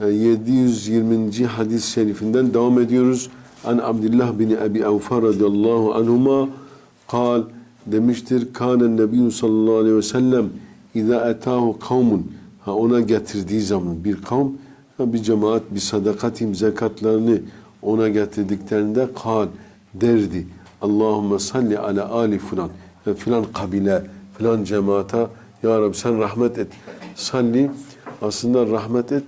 720. hadis-i şerifinden devam ediyoruz. An Abdullah bin Ebi Evfa radıyallahu anhuma kal demiştir. Kânen nebiyyü sallallahu aleyhi ve sellem İzâ etâhu kavmun ha ona getirdiği zaman bir kavm ha, bir cemaat bir sadakatim zekatlarını ona getirdiklerinde kal derdi. Allahümme salli ala ali filan ve filan kabile filan cemaata ya Rabbi sen rahmet et. Salli aslında rahmet et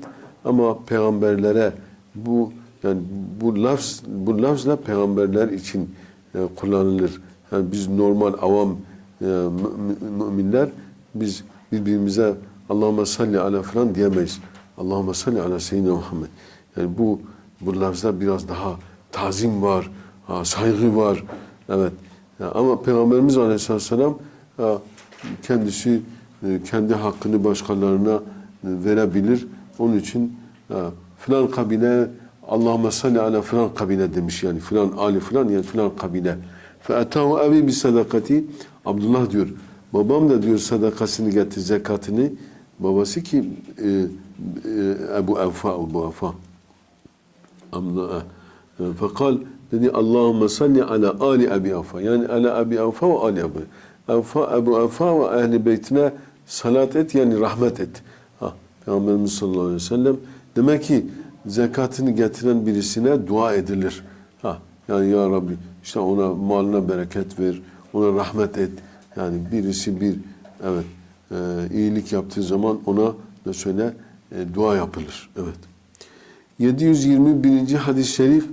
ama peygamberlere bu yani bu lafz bu lafzla peygamberler için e, kullanılır. Yani biz normal avam e, mü- müminler biz birbirimize Allahümme salli ala falan diyemeyiz. Allahümme salli ala seyyidina Muhammed. Yani bu bu lafzda biraz daha tazim var, ha, saygı var. Evet. Ya ama Peygamberimiz Aleyhisselatü Vesselam ha, kendisi e, kendi hakkını başkalarına e, verebilir. Onun için ha, filan kabile Allahümme salli ala filan kabile demiş yani filan ali filan yani filan kabile. Fe'etahu evi bir sadakati Abdullah diyor. Babam da diyor sadakasını getir zekatını. Babası ki e, e, Ebu Evfa Ebu Evfa. Abdullah. e, Fekal dedi Allahümme salli ala Ali Ebi Evfa. Yani ala Ebi Evfa ve Ali Ebi. Evfa, Ebu Evfa ve ehli beytine salat et yani rahmet et. Peygamberimiz sallallahu aleyhi ve sellem demek ki zekatını getiren birisine dua edilir. Ha, yani ya Rabbi işte ona malına bereket ver, ona rahmet et. Yani birisi bir evet e, iyilik yaptığı zaman ona ne söyle e, dua yapılır. Evet. 721. hadis-i şerif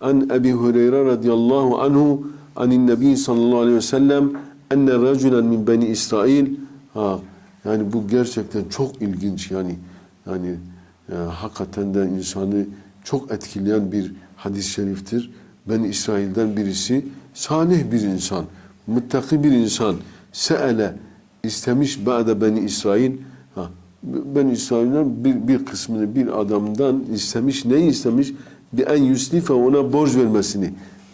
an Ebi Hureyre radıyallahu anhu anin Nebi sallallahu aleyhi ve sellem enne raculen min beni İsrail ha yani bu gerçekten çok ilginç yani yani e, hakikaten de insanı çok etkileyen bir hadis-i şeriftir. Ben İsrail'den birisi salih bir insan, muttaki bir insan seele istemiş ba'de beni İsrail ha ben İsrail'den bir, bir kısmını bir adamdan istemiş. Neyi istemiş? Bir en yuslife ona borç vermesini.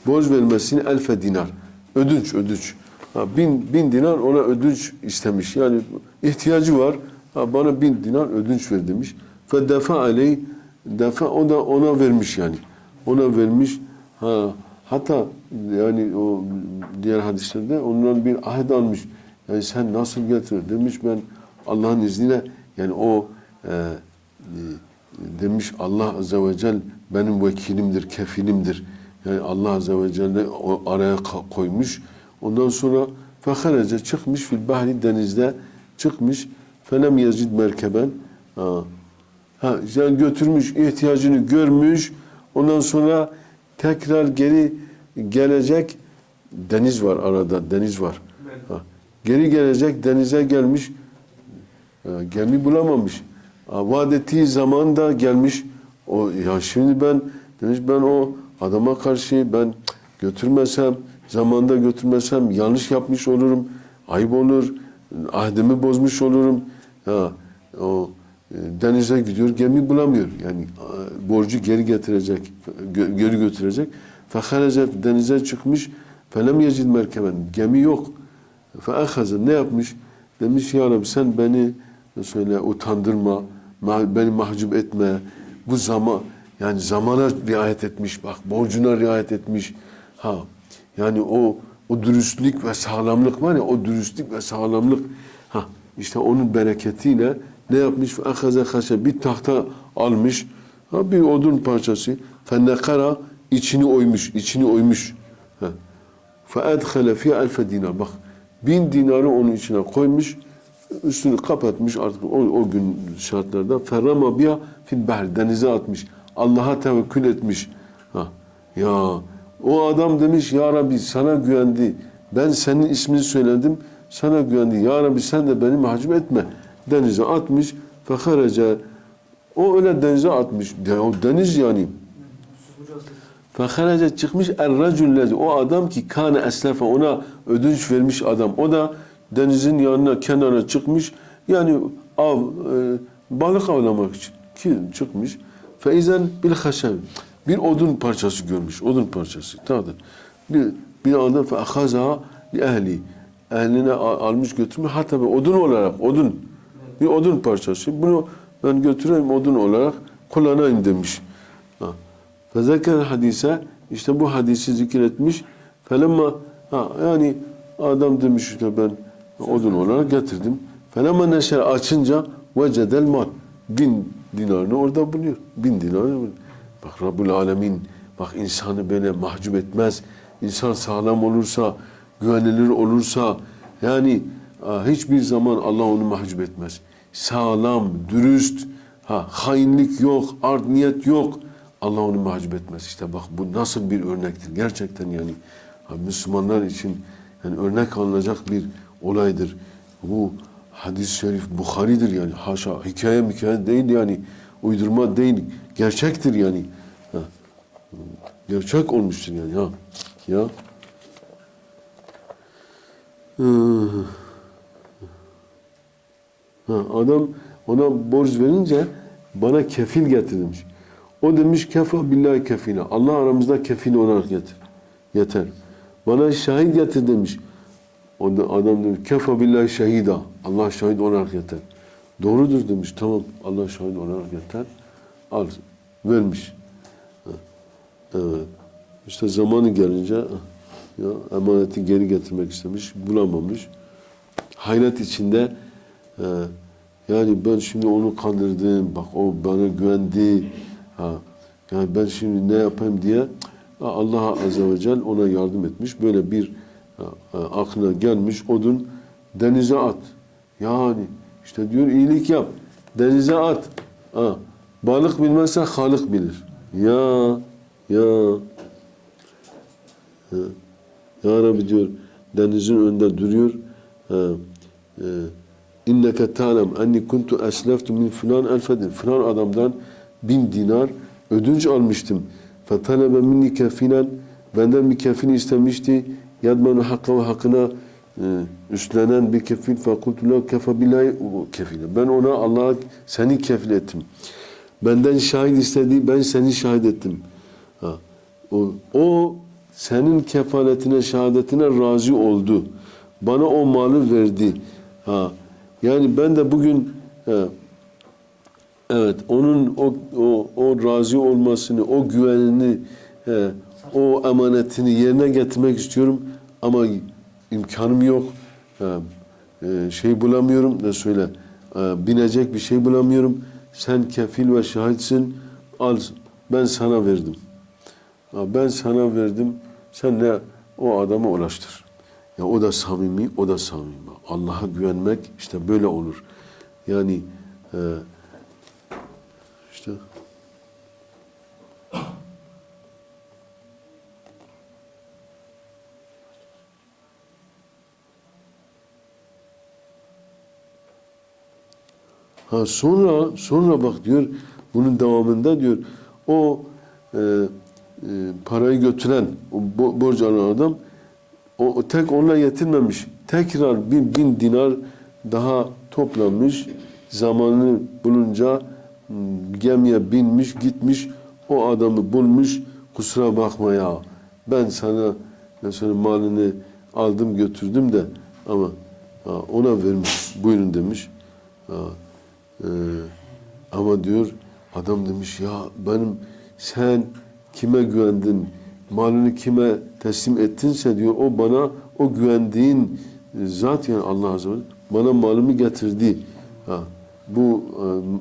Borç vermesini elfe dinar. Ödünç, ödünç. Ha, bin, bin dinar ona ödünç istemiş. Yani ihtiyacı var. Bana bin dinar ödünç ver demiş. Fe defa aleyh defa o da ona vermiş yani. Ona vermiş. Ha, hatta yani o diğer hadislerde ondan bir ahit almış. Yani sen nasıl getirir demiş ben Allah'ın izniyle yani o e, e, demiş Allah Azze ve Celle benim vekilimdir, kefilimdir. Yani Allah Azze ve Celle o araya koymuş. Ondan sonra feharece çıkmış fil bahri denizde çıkmış. Felem yazid merkeben. Ha. Ha, yani götürmüş, ihtiyacını görmüş. Ondan sonra tekrar geri gelecek. Deniz var arada, deniz var. Ha. Geri gelecek, denize gelmiş. E, gemi bulamamış. Ha, Vaat ettiği zaman da gelmiş. O ya şimdi ben demiş ben o adama karşı ben götürmesem, zamanda götürmesem yanlış yapmış olurum. Ayıp olur. Ahdimi bozmuş olurum. Ya o e, denize gidiyor, gemi bulamıyor. Yani e, borcu geri getirecek, geri götürecek. Feharece denize çıkmış. Felem yecid merkeben. Gemi yok. Feahaze ne yapmış? Demiş ya Rabbi sen beni söyle utandırma, ma- beni mahcup etme. Bu zaman yani zamana riayet etmiş bak borcuna riayet etmiş. Ha yani o o dürüstlük ve sağlamlık var ya o dürüstlük ve sağlamlık ha işte onun bereketiyle ne yapmış? Akaze haşa bir tahta almış. Ha, bir odun parçası. Fennekara içini oymuş, içini oymuş. Feedhele fi elfe dinar. Bak bin dinarı onun içine koymuş. Üstünü kapatmış artık o, o gün şartlarda. Ferrama biya fil behr. Denize atmış. Allah'a tevekkül etmiş. Ha. Ya o adam demiş ya Rabbi sana güvendi. Ben senin ismini söyledim. Sana güvendi. Ya Rabbi sen de beni mahcup etme. Denize atmış. Feharece O öyle denize atmış. O deniz yani. Feharaca çıkmış er O adam ki kâne eslefe ona ödünç vermiş adam. O da denizin yanına kenara çıkmış. Yani av e, balık avlamak için ki çıkmış. Feizen bil haşev. Bir odun parçası görmüş. Odun parçası. Tadır. Bir, bir anda fe ahazaha li ehli. Ehline a- almış götürmüş. Hatta bir odun olarak odun. Bir odun parçası. Bunu ben götüreyim odun olarak kullanayım demiş. Ha. Fezeker hadise işte bu hadisi zikretmiş. Felemma ha, yani adam demiş işte ben odun olarak getirdim. Felemma neşer açınca vecedel mal. Bin dinarını orada buluyor. Bin dinarını buluyor. Bak Rabbul Alemin bak insanı böyle mahcup etmez. İnsan sağlam olursa, güvenilir olursa yani ha, hiçbir zaman Allah onu mahcup etmez. Sağlam, dürüst, ha, hainlik yok, art niyet yok. Allah onu mahcup etmez. İşte bak bu nasıl bir örnektir. Gerçekten yani ha, Müslümanlar için yani örnek alınacak bir olaydır. Bu hadis-i şerif Bukhari'dir yani. Haşa hikaye hikaye değil yani. Uydurma değil. Gerçektir yani. Ha. Gerçek olmuştur yani. Ha. Ya. Ha, adam ona borç verince bana kefil getir demiş. O demiş kefa billahi kefine. Allah aramızda kefil olarak getir. Yeter. Bana şahit getir demiş. O da adam demiş kefa billahi şehida. Allah şahit olarak yeter. Doğrudur demiş. Tamam Allah şahit olarak yeter. Al. Vermiş. Evet. İşte zamanı gelince ya emaneti geri getirmek istemiş. Bulamamış. Hayret içinde e, yani ben şimdi onu kandırdım. Bak o bana güvendi. Ha, yani ben şimdi ne yapayım diye Allah Azze ve Celle ona yardım etmiş. Böyle bir ha, aklına gelmiş odun denize at. Yani işte diyor iyilik yap. Denize at. Ha, balık bilmezse halık bilir. Ya ya Ha, Ya Rabbi diyor denizin önünde duruyor. E, İnneke ta'lem enni kuntu esleftu min filan elfedin. Filan adamdan bin dinar ödünç almıştım. Fetalebe minni kefilen benden bir kefil istemişti. Yadmanu hakka ve hakkına e, üstlenen bir kefil. Fekultu la kefe billahi kefile. Ben ona Allah'a seni kefil ettim. Benden şahit istedi, ben seni şahit ettim. Ha. O, o senin kefaletine, şehadetine razı oldu. Bana o malı verdi. Ha. Yani ben de bugün he, evet onun o, o, o razı olmasını, o güvenini, he, o emanetini yerine getirmek istiyorum ama imkanım yok. He, şey bulamıyorum ne söyle e, binecek bir şey bulamıyorum. Sen kefil ve şahitsin. Al ben sana verdim. Ben sana verdim. Sen ne o adama ulaştır. Ya o da samimi, o da samimi. Allah'a güvenmek işte böyle olur. Yani e, işte Ha sonra sonra bak diyor bunun devamında diyor o e, e, parayı götüren o bo- alan adam o, tek onunla yetinmemiş. Tekrar bir bin dinar daha toplanmış. Zamanını bulunca m, gemiye binmiş gitmiş. O adamı bulmuş. Kusura bakma ya. Ben sana mesela malını aldım götürdüm de ama ona vermiş. Buyurun demiş. Ee, ama diyor adam demiş ya benim sen kime güvendin malını kime teslim ettinse diyor o bana o güvendiğin zat yani Allah Azze ve Celle bana malımı getirdi. Ha, bu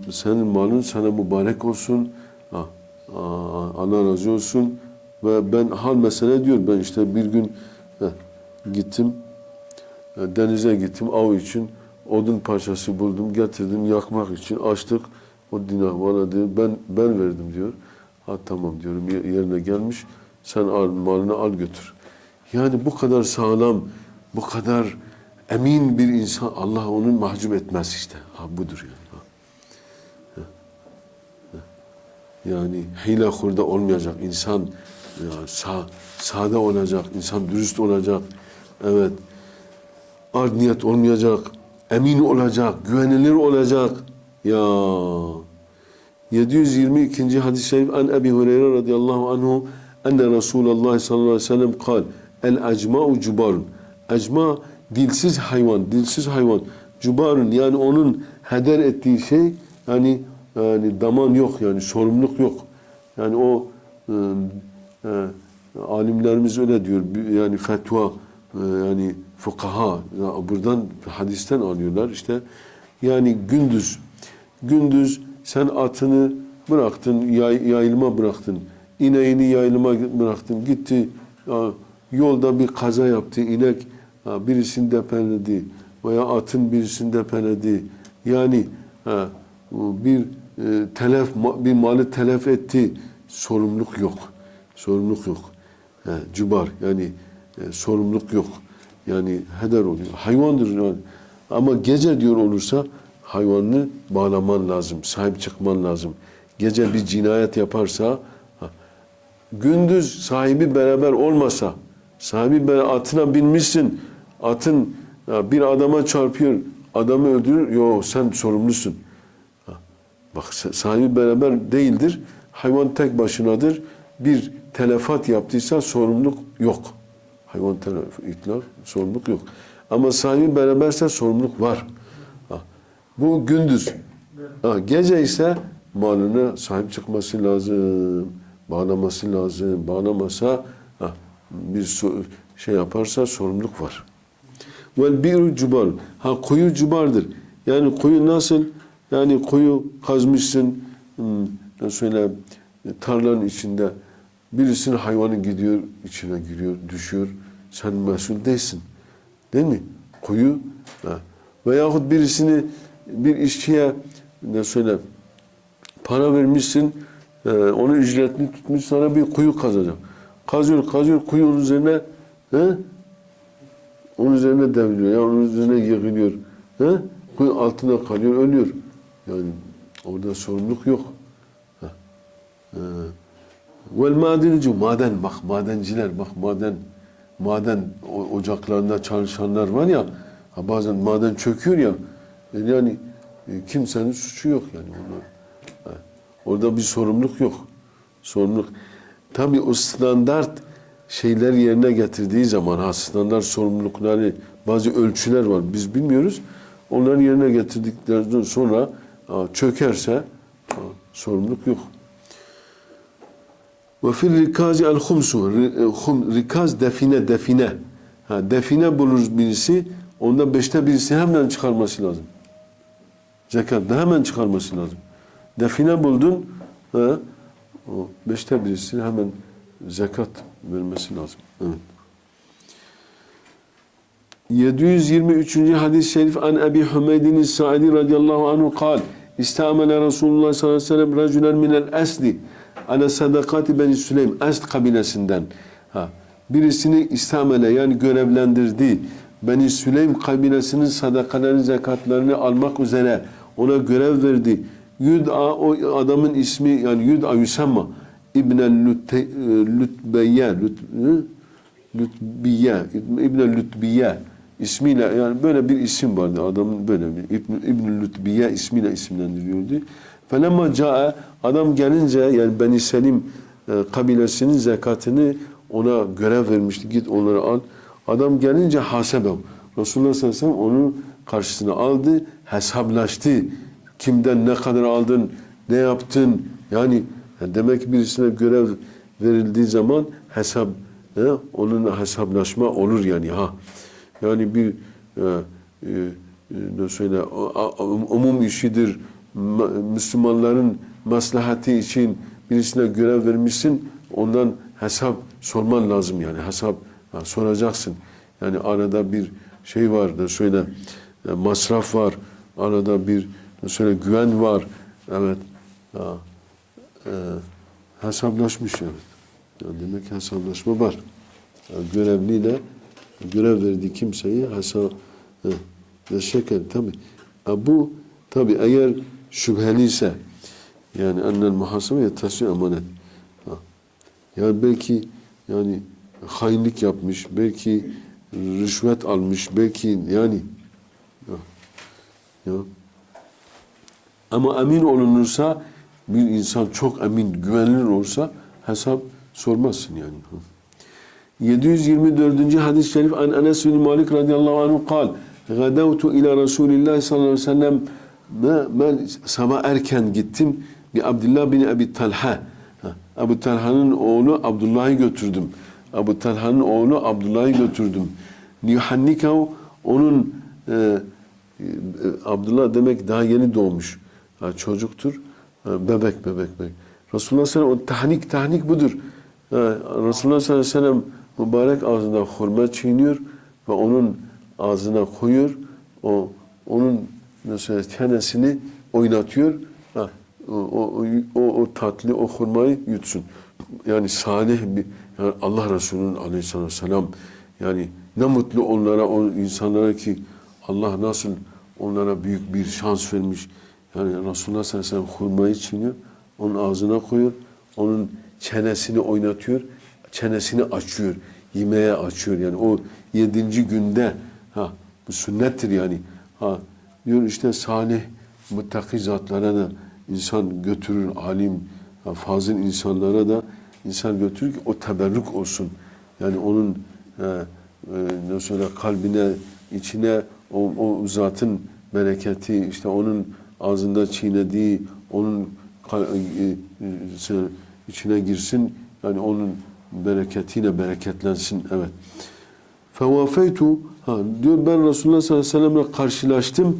e, senin malın sana mübarek olsun. Ha, aa, Allah razı olsun. Ve ben hal mesele diyor ben işte bir gün heh, gittim e, denize gittim av için odun parçası buldum getirdim yakmak için açtık o dinar bana diyor ben ben verdim diyor ha tamam diyorum ye- yerine gelmiş sen al malını al götür yani bu kadar sağlam bu kadar emin bir insan Allah onu mahcup etmez işte ha budur yani ha. Yani hile hurda olmayacak insan ya, sa, sade olacak, insan dürüst olacak. Evet. Art niyet olmayacak, emin olacak, güvenilir olacak. Ya 722. hadis-i şerif an Ebi Hureyre radıyallahu anhu enne Resulullah sallallahu aleyhi ve sellem kal el acma'u cubarun. Acma dilsiz hayvan, dilsiz hayvan. Cubarun yani onun heder ettiği şey yani yani daman yok yani sorumluluk yok. Yani o e, e, alimlerimiz öyle diyor. Yani fetva e, yani fukaha ya buradan hadisten alıyorlar işte. Yani gündüz gündüz sen atını bıraktın, yay, yayılma bıraktın. İneğini yayılıma bıraktın. Gitti yolda bir kaza yaptı. inek birisini depeledi veya atın birisini depeledi. Yani bir e, telef bir malı telef etti. Sorumluluk yok. Sorumluluk yok. Cübar yani e, sorumluluk yok. Yani heder oluyor. Hayvandır yani. Ama gece diyor olursa hayvanını bağlaman lazım. Sahip çıkman lazım. Gece bir cinayet yaparsa gündüz sahibi beraber olmasa sahibi beraber atına binmişsin atın bir adama çarpıyor adamı öldürür. Yo sen sorumlusun. Bak sahibi beraber değildir. Hayvan tek başınadır. Bir telefat yaptıysa sorumluluk yok. Hayvan telef, itlaf, sorumluluk yok. Ama sahibi beraberse sorumluluk var. Bu gündüz. Ha, gece ise malına sahip çıkması lazım. Bağlaması lazım. Bağlamasa ha, bir so- şey yaparsa sorumluluk var. Vel biru cubar. Ha kuyu cubardır. Yani kuyu nasıl? Yani kuyu kazmışsın. Hmm, söyle tarlanın içinde birisinin hayvanı gidiyor içine giriyor, düşüyor. Sen mesul değilsin. Değil mi? Kuyu. Ha. Veyahut birisini bir işçiye ne söyle para vermişsin e, onu ücretli tutmuş sana bir kuyu kazacak. Kazıyor kazıyor kuyunun üzerine he? onun üzerine devriliyor. Yani onun üzerine yığılıyor. He? Kuyu altında kalıyor ölüyor. Yani orada sorumluluk yok. Ee, Vel madenici maden bak madenciler bak maden maden ocaklarında çalışanlar var ya ha bazen maden çöküyor ya yani e, kimsenin suçu yok yani onlar. Orada bir sorumluluk yok. Sorumluluk. Tabii o standart şeyler yerine getirdiği zaman ha standart sorumlulukları bazı ölçüler var biz bilmiyoruz. Onları yerine getirdikten sonra çökerse sorumluluk yok. Ve fil rikazi el humsu. E, Rikaz define, define. Ha, define bulur birisi, onda beşte birisi hemen çıkarması lazım. Zekat da hemen çıkarması lazım. Define buldun, ha, o beşte birisi hemen zekat vermesi lazım. Evet. 723. hadis-i şerif an Ebi Hümeydin Sa'idi radıyallahu anhu kal İstamele Resulullah sallallahu aleyhi ve sellem racülen minel esli ala sadakati beni Süleym Esd kabilesinden ha, birisini istamele yani görevlendirdi Beni Süleym kabilesinin sadakalarını zekatlarını almak üzere ona görev verdi. Yud'a o adamın ismi yani Yud'a Yusemma İbnel Lütte- Lütbeyye Lüt- Lütbiye, İbn Lütbiye ismiyle yani böyle bir isim vardı adamın böyle bir İbn, İbn Lütbiye ismiyle isimlendiriyordu. Felemma cae adam gelince yani Beni Selim e, kabilesinin zekatını ona görev vermişti. Git onları al. Adam gelince hasebe. Resulullah sallallahu aleyhi ve sellem onun karşısına aldı, hesaplaştı. Kimden ne kadar aldın, ne yaptın? Yani demek birisine görev verildiği zaman hesap He? Onun hesaplaşma olur yani ha. Yani bir e, e, ne söyle umum işidir. Ma- Müslümanların maslahati için birisine görev vermişsin. Ondan hesap sorman lazım yani. Hesap soracaksın. Yani arada bir şey var da söyle e, masraf var. Arada bir ne söyle güven var. Evet. Ha, e, hesaplaşmış evet. Yani demek hesaplaşma var. Yani görevliyle görev verdiği kimseyi hesap ve şeker tabi. Ha, bu tabi eğer şüpheli ise Yani ennel muhasebe yetasü emanet. Ha. Yani belki yani hainlik yapmış, belki rüşvet almış, belki yani ya, ya. Ama emin olunursa bir insan çok emin, güvenilir olsa hesap sormazsın yani. 724. hadis-i şerif an Enes bin Malik radıyallahu anhu kal gadavtu ila Resulillah sallallahu aleyhi ve sellem ben, sabah erken gittim bir Abdullah bin Abi Talha Ha, Abu Talha'nın oğlu Abdullah'ı götürdüm. Abu Talha'nın oğlu Abdullah'ı götürdüm. Liyuhannikav onun e, Abdullah demek daha yeni doğmuş. Ha, çocuktur. Ha, bebek bebek bebek. Resulullah sallallahu aleyhi ve sellem tahnik tahnik budur. Ha, Resulullah sallallahu aleyhi ve sellem mübarek ağzında hurma çiğniyor ve onun ağzına koyuyor. O onun mesela çenesini oynatıyor. Ha, o, o, o, o tatlı o hurmayı yutsun. Yani salih bir yani Allah Resulü'nün aleyhisselatü vesselam yani ne mutlu onlara o insanlara ki Allah nasıl onlara büyük bir şans vermiş. Yani Resulullah sallallahu aleyhi ve sellem hurmayı çiğniyor. Onun ağzına koyuyor. Onun çenesini oynatıyor. Çenesini açıyor. Yemeğe açıyor. Yani o yedinci günde ha bu sünnettir yani. Ha diyor işte salih muttaki zatlara da insan götürür alim ha, fazıl insanlara da insan götürür ki o teberrük olsun. Yani onun e, e, ne söyle kalbine içine o, o zatın bereketi işte onun ağzında çiğnediği onun e, e, içine girsin yani onun bereketiyle bereketlensin evet. Fevafeytu ha diyor ben Resulullah sallallahu aleyhi ve sellem'le karşılaştım.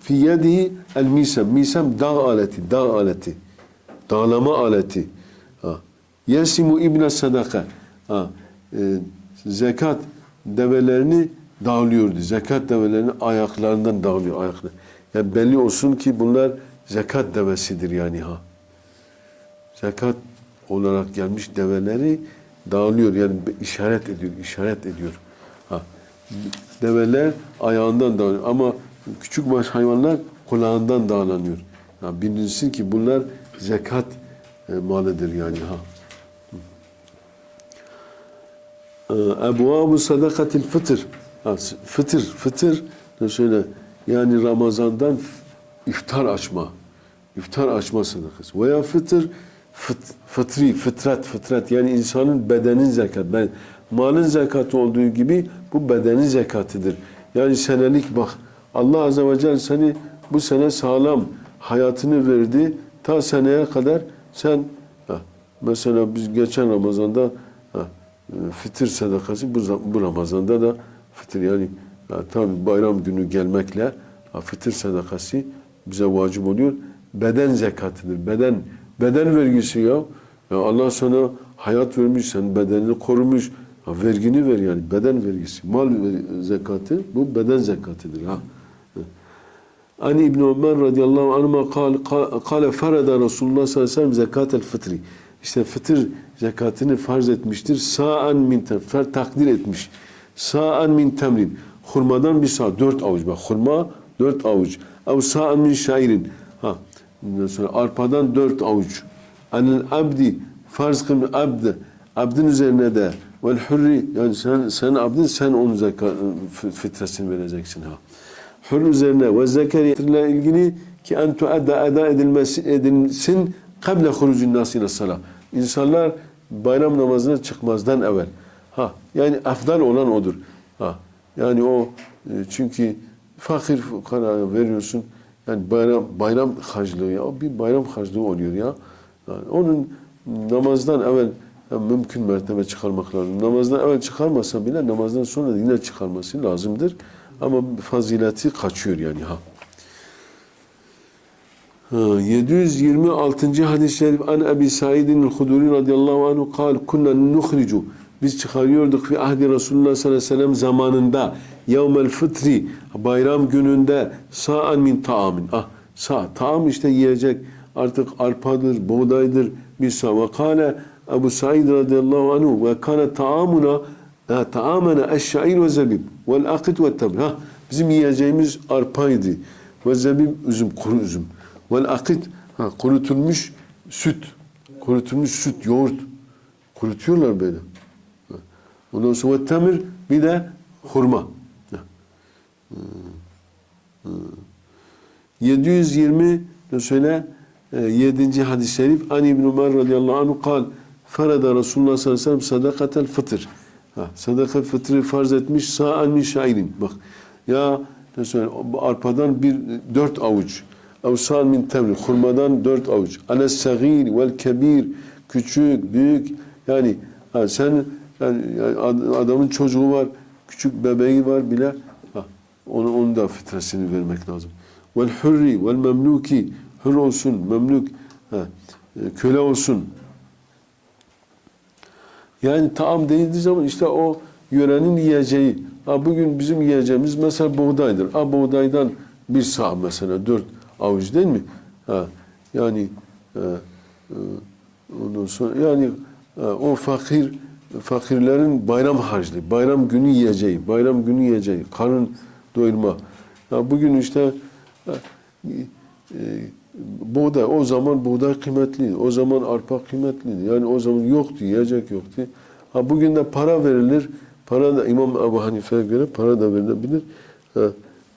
Fi yedihi el. Misem dağ aleti, dağ aleti. Dağlama aleti. Ha. Yesimu ibne sadaka. Ha. E, zekat develerini dağılıyordu. Zekat develerini ayaklarından dağılıyor ayakları. Yani belli olsun ki bunlar zekat devesidir yani ha. Zekat olarak gelmiş develeri dağılıyor yani işaret ediyor, işaret ediyor. Ha. Develer ayağından dağılıyor ama küçük baş hayvanlar kulağından dağlanıyor. Ya bilinsin ki bunlar zekat e, malıdır yani ha. Ebu sadakatil fıtır. Fıtır, fıtır ne söyle yani Ramazan'dan iftar açma. İftar açma sadakası. Veya fıtır fıt, fıtri, fıtrat, fıtrat yani insanın bedenin zekat. Ben, malın zekatı olduğu gibi bu bedenin zekatıdır. Yani senelik bak Allah Azze ve Celle seni bu sene sağlam hayatını verdi. Ta seneye kadar sen mesela biz geçen Ramazan'da ha, fitir sadakası bu, bu Ramazan'da da fitir yani tabi bayram günü gelmekle fitir sadakası bize vacip oluyor. Beden zekatıdır. Beden beden vergisi ya. ya Allah sana hayat vermiş, sen bedenini korumuş. Ha, vergini ver yani beden vergisi. Mal zekatı bu beden zekatıdır ha. An İbn Ömer radıyallahu anhuma kal, kale ferada Resulullah sallallahu aleyhi ve sellem zekatel fıtri. İşte fıtır zekatını farz etmiştir. Sa'an min temfer takdir etmiş. Sa'an min temrin. Hurmadan bir sağ, dört avuç. Bak hurma dört avuç. Ev sa'an min şairin. Ha. Ondan sonra arpadan dört avuç. Anil abdi farz kılın abd. Abdin üzerine de vel hurri yani sen sen abdin sen onun zekat fitresini vereceksin ha hür üzerine ve zekeriyle ilgili ki en tuadda eda edilmesi edilsin kable hurucun nas ile salah. İnsanlar bayram namazına çıkmazdan evvel. Ha yani afdal olan odur. Ha yani o e, çünkü fakir fukara veriyorsun. Yani bayram bayram harclığı ya bir bayram harclığı oluyor ya. Yani onun namazdan evvel yani mümkün mertebe çıkarmak lazım. Namazdan evvel çıkarmasa bile namazdan sonra yine çıkarması lazımdır. Ama fazileti kaçıyor yani ha. ha 726. hadis-i şerif an Ebi Said'in el-Huduri radıyallahu anhu kal kunna nuhricu biz çıkarıyorduk fi ahdi Resulullah sallallahu aleyhi ve sellem zamanında yevmel fıtri bayram gününde sa'an min taamin ah sa taam işte yiyecek artık arpadır buğdaydır bir sa ve kale Ebu Said radıyallahu anhu ve kana taamuna Ha, taamena eşşair ve zebib vel akit ve temr. Ha, bizim yiyeceğimiz arpaydı. Ve zebib üzüm, kuru üzüm. Vel akit Ha, kurutulmuş süt. Kurutulmuş süt, yoğurt. Kurutuyorlar böyle. Ondan sonra temir bir de hurma. Ha. Hı. Hı. 720 ne söyle 7. hadis-i şerif An İbn Ömer radıyallahu anhu kal Ferada Resulullah sallallahu aleyhi ve sellem sadakatel fıtır. Ha, sadaka fıtrı farz etmiş sa'an min şairin. Bak ya ne söyle arpadan bir dört avuç. Ev sa'an min temri. Hurmadan dört avuç. Ale sagir vel kebir. Küçük, büyük. Yani ha, sen yani, yani ad- adamın çocuğu var. Küçük bebeği var bile. Ha, onu, onun da fitresini vermek lazım. Vel hurri vel memluki. Hür olsun, memluk. Ha, e, köle olsun. Yani taam değildiği zaman işte o yörenin yiyeceği. Ha bugün bizim yiyeceğimiz mesela buğdaydır. Ha buğdaydan bir sağ mesela dört avuç değil mi? Ha yani e, e, ondan sonra yani e, o fakir fakirlerin bayram harcı, bayram günü yiyeceği, bayram günü yiyeceği, karın doyurma. Ha bugün işte e, e, buğday, o zaman buğday kıymetliydi. O zaman arpa kıymetliydi. Yani o zaman yoktu, yiyecek yoktu. Ha bugün de para verilir. Para da İmam Ebu Hanife'ye göre para da verilebilir. Ha,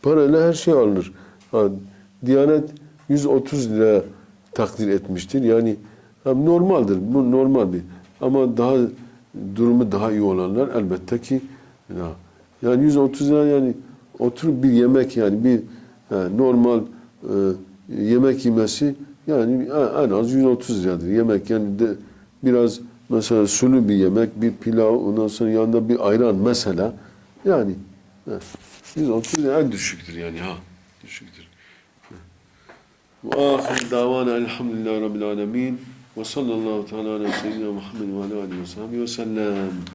parayla her şey alınır. Ha, Diyanet 130 lira takdir etmiştir. Yani ha, normaldir. Bu normal bir. Ama daha durumu daha iyi olanlar elbette ki ya, yani 130 lira yani oturup bir yemek yani bir ha, normal e, yemek yemesi yani en az 130 liradır. Yemek yani de biraz mesela sulu bir yemek, bir pilav, ondan sonra yanında bir ayran mesela yani ha, 130 lira en düşüktür yani ha düşüktür. Ve ahir davana elhamdülillahi rabbil alemin ve sallallahu teala ala seyyidina Muhammed ve ala alihi ve sahbihi ve sellem.